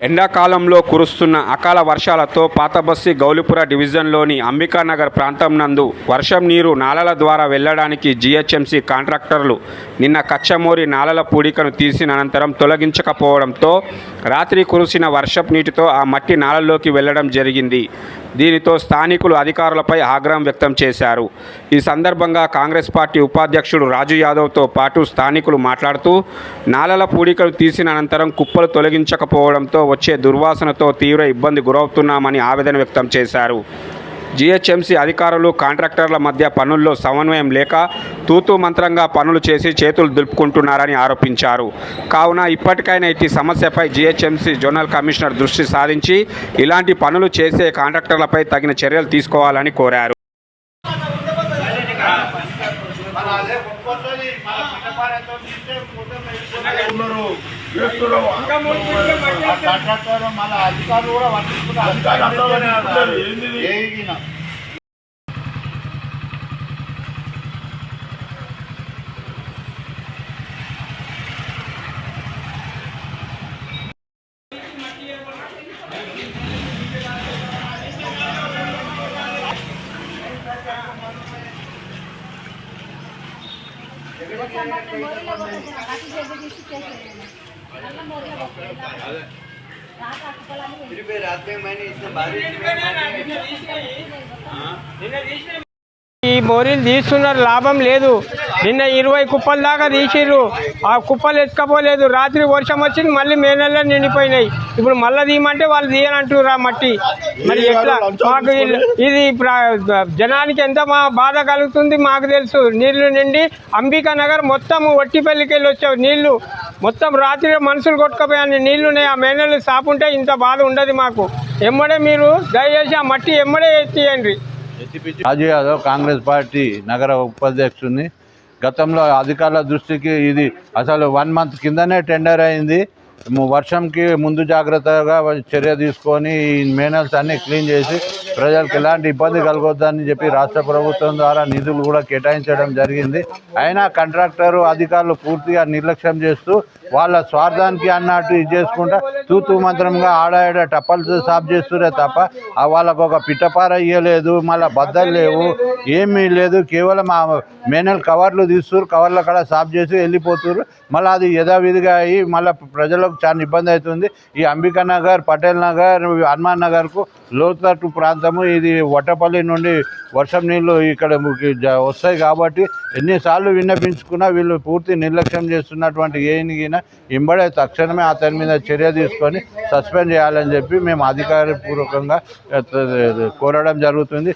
ఎండాకాలంలో కురుస్తున్న అకాల వర్షాలతో పాతబస్సి గౌలిపుర డివిజన్లోని అంబికానగర్ ప్రాంతం నందు వర్షం నీరు నాలల ద్వారా వెళ్ళడానికి జీహెచ్ఎంసీ కాంట్రాక్టర్లు నిన్న కచ్చమూరి నాలల పూడికను తీసిన అనంతరం తొలగించకపోవడంతో రాత్రి కురిసిన వర్షపు నీటితో ఆ మట్టి నాలల్లోకి వెళ్ళడం జరిగింది. దీనితో స్థానికులు అధికారులపై ఆగ్రహం వ్యక్తం చేశారు. ఈ సందర్భంగా కాంగ్రెస్ పార్టీ ఉపాధ్యక్షుడు రాజు యాదవ్తో పాటు స్థానికులు మాట్లాడుతూ నాలల పూడికలు తీసిన అనంతరం కుప్పలు తొలగించకపోవడంతో వచ్చే దుర్వాసనతో తీవ్ర ఇబ్బంది గురవుతున్నామని ఆవేదన వ్యక్తం చేశారు. జీహెచ్ఎంసీ అధికారులు కాంట్రాక్టర్ల మధ్య పనుల్లో సమన్వయం లేక తూతూ మంత్రంగా పనులు చేసి చేతులు దులుపుకుంటున్నారని ఆరోపించారు. కావున ఇప్పటికైనా ఇట్టి సమస్యపై జీహెచ్ఎంసీ జోనల్ కమిషనర్ దృష్టి సారించి ఇలాంటి పనులు చేసే కాంట్రాక్టర్లపై తగిన చర్యలు తీసుకోవాలని కోరారు. ఉన్నారు. చేస్తున్నారు ఆ కాంట్రాక్టర్ మళ్ళీ అధికారులు కూడా అధికారులు అసలు అనుకుంటారు, ఏంది ఇది? ఈ బోరీలు తీస్తున్నారు లాభం లేదు. నిన్న ఇరవై కుప్పల దాకా తీసిర్రు. ఆ కుప్పలు ఎత్తుకపోలేదు. రాత్రి వర్షం వచ్చింది మళ్ళీ మే నెలలో నిండిపోయినాయి. ఇప్పుడు మళ్ళీ తీయమంటే వాళ్ళు తీయనంటున్నారు ఆ మట్టి. మరి ఎట్లా? మాకు ఇది జనానికి ఎంత మా బాధ కలుగుతుంది మాకు తెలుసు. నీళ్ళు నిండి అంబికా నగర్ మొత్తం ఒట్టిపల్లికి వెళ్ళి వచ్చావు నీళ్ళు. మొత్తం రాత్రి మనుషులు కొట్టుకపోయాను నీళ్ళున్నాయి ఆ మే సాపుంటే ఇంత బాధ ఉండదు మాకు. ఎమ్మడే మీరు దయచేసి ఆ మట్టి ఎమ్మడే ఎత్తియండి. రాజు యాదవ్ కాంగ్రెస్ పార్టీ నగర ఉపాధ్యక్షుడిని. గతంలో అధికారుల దృష్టికి ఇది అసలు వన్ మంత్ కిందనే టెండర్ అయింది. వర్షంకి ముందు జాగ్రత్తగా చర్య తీసుకొని ఈ మేనల్స్ అన్ని క్లీన్ చేసి ప్రజలకు ఎలాంటి ఇబ్బంది కలగొద్దని చెప్పి రాష్ట్ర ప్రభుత్వం ద్వారా నిధులు కూడా కేటాయించడం జరిగింది. అయినా కాంట్రాక్టరు అధికారులు పూర్తిగా నిర్లక్ష్యం చేస్తూ వాళ్ళ స్వార్థానికి అన్నట్టు ఇది చేసుకుంటా తూతూ మంత్రంగా ఆడాడ టప్పలు సాఫ్ చేస్తురే తప్ప వాళ్ళకు ఒక పిట్టపార ఇయ్యలేదు మళ్ళీ బద్దలు లేవు ఏమీ లేదు. కేవలం ఆ మేనల్ కవర్లు తీస్తున్నారు కవర్ల కాడ సాఫ్ చేసి వెళ్ళిపోతున్నారు మళ్ళీ అది యథావిధిగా అయ్యి మళ్ళీ ప్రజలకు చాలా ఇబ్బంది అవుతుంది. ఈ అంబికా నగర్ పటేల్ నగర్ హనుమాన్ నగర్కు లోతట్టు ప్రాంతము. ఇది వట్టపల్లి నుండి వర్షం నీళ్ళు ఇక్కడ వస్తాయి కాబట్టి ఎన్నిసార్లు విన్నపించుకున్నా వీళ్ళు పూర్తి నిర్లక్ష్యం చేస్తున్నటువంటి ఏనిగిన ఇంబడే తక్షణమే అతని మీద చర్య తీసుకొని సస్పెండ్ చేయాలని చెప్పి మేము అధికారపూర్వకంగా కోరడం జరుగుతుంది.